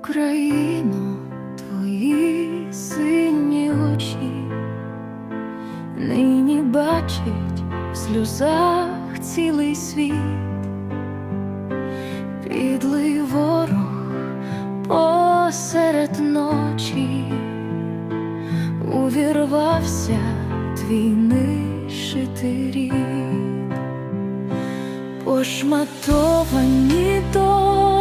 Україно, твої сині очі нині бачить в сльозах цілий світ, підлий ворог посеред ночі, увірвався твій нишитий рід. Пошматовані долі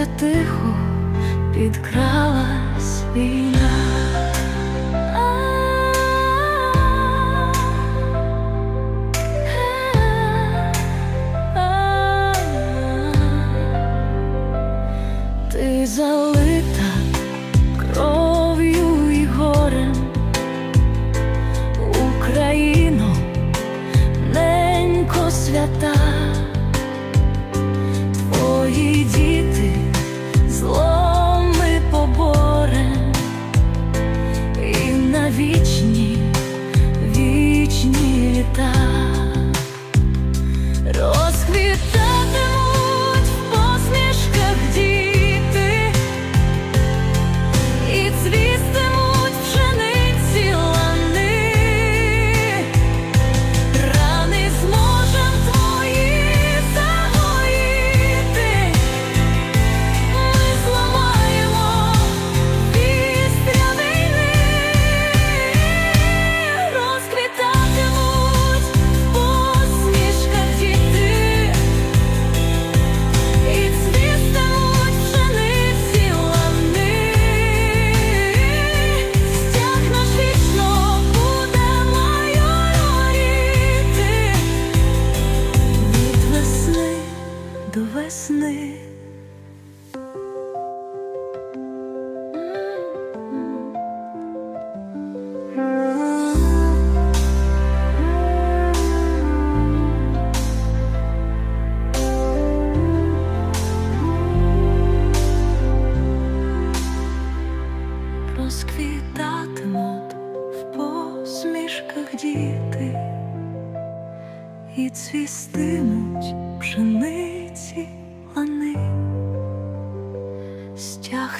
вбивця тихо підкралась війна. Ти залита кров'ю і горем, Україно, ненько свята, вічні весни. Розквітатимуть в посмішках діти і цвістимуть пшениці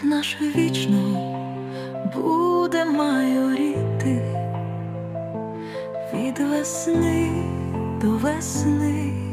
Стяг наш вічно буде майоріти від весни до весни.